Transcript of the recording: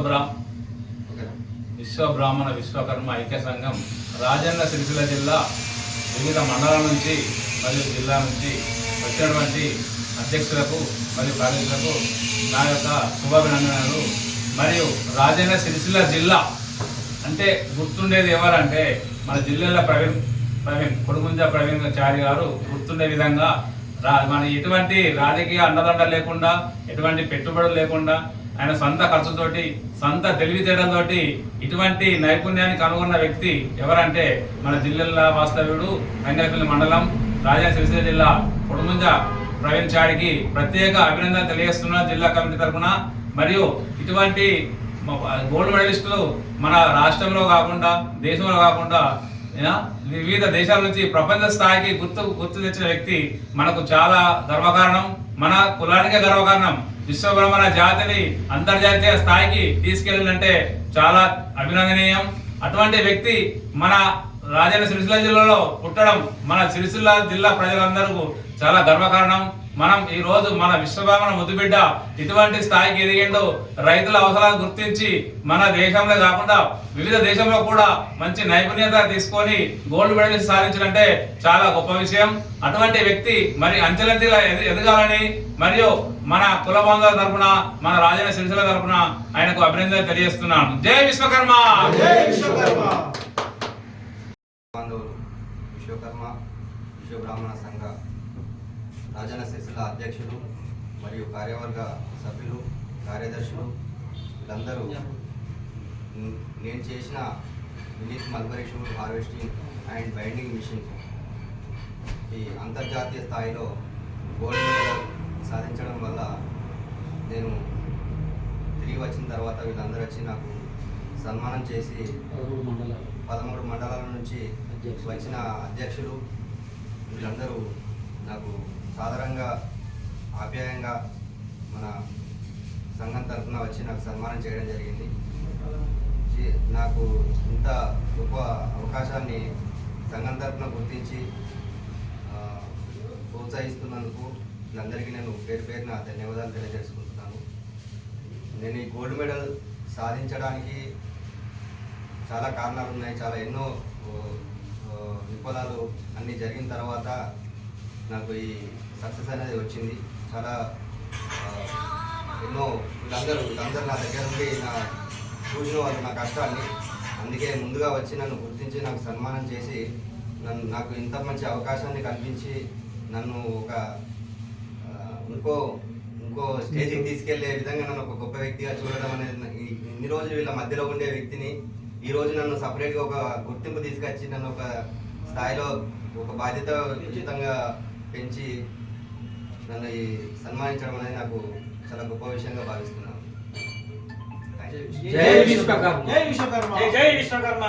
విశ్వబ్రా విశ్వ బ్రాహ్మణ విశ్వకర్మ ఐక్య సంఘం రాజన్న సిరిసిల్ల జిల్లా వివిధ మండలాల నుంచి మరియు జిల్లా నుంచి వచ్చినటువంటి అధ్యక్షులకు మరియు కార్యకులకు నా యొక్క శుభాభినందనలు. మరియు రాజన్న సిరిసిల్ల జిల్లా అంటే గుర్తుండేది ఎవరంటే మన జిల్లాలో ప్రవీణ్ ప్రవీణ్ కొడుకుంజ ప్రవీణ్ చారి గారు గుర్తుండే విధంగా రా మన ఎటువంటి రాజకీయ అండదండ లేకుండా ఎటువంటి పెట్టుబడులు లేకుండా ఆయన సొంత ఖర్చుతోటి సొంత తెలివితేటలతోటి ఇటువంటి నైపుణ్యాన్ని కనుగొన్న వ్యక్తి ఎవరంటే మన జిల్లాల వాస్తవ్యుడు రంగరపల్లి మండలం రాజా సిరిసిల్ల జిల్లా కొడుముంజ ప్రవీణ్ చాడికి ప్రత్యేక అభినందన తెలియజేస్తున్నా జిల్లా కమిటీ తరఫున. మరియు ఇటువంటి గోల్డ్ మెడలిస్టులు మన రాష్ట్రంలో కాకుండా దేశంలో కాకుండా వివిధ దేశాల నుంచి ప్రపంచ స్థాయికి గుర్తు గుర్తు తెచ్చిన వ్యక్తి మనకు చాలా గర్వకారణం మన కులానికే గర్వకారణం. విశ్వబ్రహ్మణ జాతిని అంతర్జాతీయ స్థాయికి తీసుకెళ్ళిందంటే చాలా అభినందనీయం. అటువంటి వ్యక్తి మన రాజన్న సిరిసిల్ల జిల్లాలో పుట్టడం మన సిరిసిల్ల జిల్లా ప్రజలందరూ చాలా గర్వకారణం. మనం ఈ రోజు మన విశ్వభావన ముద్దుబిడ్డ ఇటువంటి స్థాయికి ఎదిగిండు. రైతుల అవసరాలు గుర్తించి మన దేశంలో కాకుండా వివిధ దేశంలో కూడా మంచి నైపుణ్యత తీసుకొని గోల్డ్ మెడల్ సాధించడంటే చాలా గొప్ప విషయం. అటువంటి వ్యక్తి మరి అంచెలంచెలుగా ఎదగాలని మరియు మన కుల బంధువుల తరఫున మన రాజన్న సిరిసిల్ల తరఫున ఆయనకు అభినందన తెలియజేస్తున్నాను. జై విశ్వకర్మ! బంధువులు విశ్వకర్మ విశ్వబ్రాహ్మణ సంఘ రాజన్న సిరిసిల్ల అధ్యక్షులు మరియు కార్యవర్గ సభ్యులు కార్యదర్శులు వీళ్ళందరూ నేను చేసిన Vineeth mulberry shoot harvesting and binding machine ఈ అంతర్జాతీయ స్థాయిలో గోల్డ్ మెడల్ సాధించడం వల్ల నేను తిరిగి వచ్చిన తర్వాత వీళ్ళందరూ వచ్చి నాకు సన్మానం చేసి పదమూడు మండలాలు నుంచి. వచ్చిన అధ్యక్షులు వీళ్ళందరూ నాకు సాధారణంగా ఆప్యాయంగా మన సంఘం తరఫున వచ్చి నాకు సన్మానం చేయడం జరిగింది. జీ- నాకు ఇంత గొప్ప అవకాశాన్ని సంఘం తరఫున గుర్తించి ప్రోత్సహిస్తున్నందుకు వీళ్ళందరికీ నేను పేరు పేరున ధన్యవాదాలు తెలియజేసుకుంటున్నాను. నేను ఈ గోల్డ్ మెడల్ సాధించడానికి చాలా కారణాలు ఉన్నాయి చాలా ఎన్నో విఫలాలు అన్నీ జరిగిన తర్వాత నాకు ఈ సక్సెస్ అనేది వచ్చింది. చాలా ఎన్నో వీళ్ళందరూ వీళ్ళందరూ నా దగ్గర ఉండి నా చూసిన వాళ్ళు నా కష్టాన్ని అందుకే ముందుగా వచ్చి నన్ను గుర్తించి నాకు సన్మానం చేసి నన్ను నాకు ఇంత మంచి అవకాశాన్ని కల్పించి నన్ను ఒక ఇంకో ఇంకో స్టేజ్కి తీసుకెళ్ళే విధంగా నన్ను ఒక గొప్ప వ్యక్తిగా చూడడం అనేది ఇన్ని రోజులు వీళ్ళ మధ్యలో ఉండే వ్యక్తిని ఈ రోజు నన్ను సపరేట్గా ఒక గుర్తింపు తీసుకొచ్చి నన్ను ఒక స్థాయిలో ఒక బాధ్యత ఉచితంగా పెంచి నన్ను ఈ సన్మానించడం అనేది నాకు చాలా గొప్ప విషయంగా భావిస్తున్నాను. జై విశ్వకర్మ జై విశ్వకర్మ. జై జై విశ్వకర్మ.